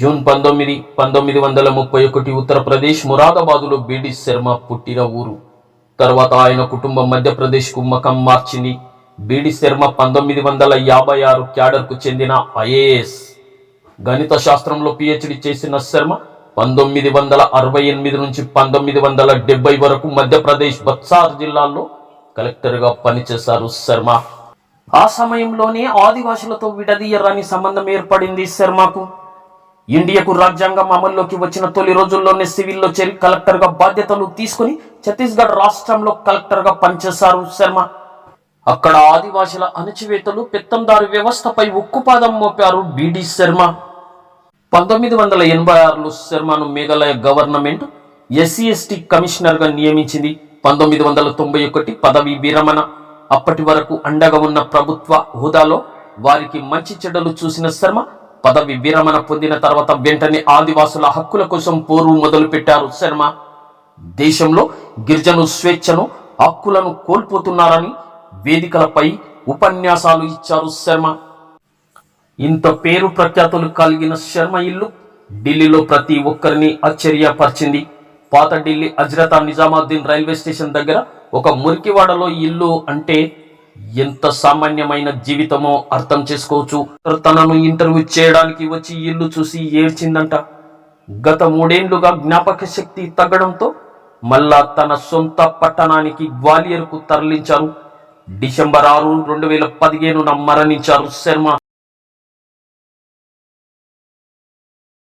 June పంతొమ్మిది పంతొమ్మిది వందల ముప్పై ఒకటి ఉత్తరప్రదేశ్ మురాదాబాదులో బీడి శర్మ పుట్టిన ఊరు. తర్వాత ఆయన కుటుంబం మధ్యప్రదేశ్కు మకం మార్చింది. బీడి శర్మ పంతొమ్మిది వందల యాభై ఆరు క్యాడర్కు చెందిన ఐఏఎస్. గణిత శాస్త్రంలో పిహెచ్డి చేసిన శర్మ పంతొమ్మిది వందల అరవై ఎనిమిది నుంచి పంతొమ్మిది వందల డెబ్బై వరకు మధ్యప్రదేశ్ బత్సార్ జిల్లాలో కలెక్టర్గా పనిచేశారు శర్మ. ఆ సమయంలోనే ఆదివాసులతో విడదీయరాని సంబంధం ఏర్పడింది శర్మకు. ఇండియాకు రాజ్యాంగం అమల్లోకి వచ్చిన తొలి రోజుల్లోనే సివిల్లో చేరి కలెక్టర్గా బాధ్యతలు తీసుకుని ఛత్తీస్గఢ్ రాష్ట్రంలో కలెక్టర్గా పనిచేశారు శర్మ. అక్కడ ఆదివాసుల అణచివేతలు పెత్తందారు వ్యవస్థపై ఉక్కుపాదం మోపారు బిడి శర్మ. పంతొమ్మిది వందల ఎనభై ఆరులో శర్మను మేఘాలయ గవర్నమెంట్ ఎస్సీ ఎస్టీ కమిషనర్గా నియమించింది. పంతొమ్మిది వందల తొంభై ఒకటి పదవి విరమణ. అప్పటి వరకు అండగా ఉన్న ప్రభుత్వ హోదాలో వారికి మంచి చెడ్డలు చూసిన శర్మ పదవి విరమణ పొందిన తర్వాత వెంటనే ఆదివాసుల హక్కుల కోసం పోరు మొదలుపెట్టారు. శర్మ దేశంలో గిరిజను స్వేచ్ఛను హక్కులను కోల్పోతున్నారని వేదికలపై ఉపన్యాసాలు ఇచ్చారు శర్మ. ఇంత పేరు ప్రఖ్యాతులు కలిగిన శర్మ ఇల్లు ఢిల్లీలో ప్రతి ఒక్కరిని ఆశ్చర్యపరిచింది. పాత ఢిల్లీ అజ్రతా నిజామాద్దీన్ రైల్వే స్టేషన్ దగ్గర ఒక మురికివాడలో ఇల్లు అంటే ఎంత సామాన్యమైన జీవితమో అర్థం చేసుకోవచ్చు. తనను ఇంటర్వ్యూ చేయడానికి వచ్చి ఇల్లు చూసి ఏడ్చిందంట. గత మూడేండ్లుగా జ్ఞాపక శక్తి తగ్గడంతో మళ్ళా తన సొంత పట్టణానికి గ్వాలియర్కు తరలించారు. డిసెంబర్ ఆరు రెండు వేల పదిహేనున మరణించారు శర్మ.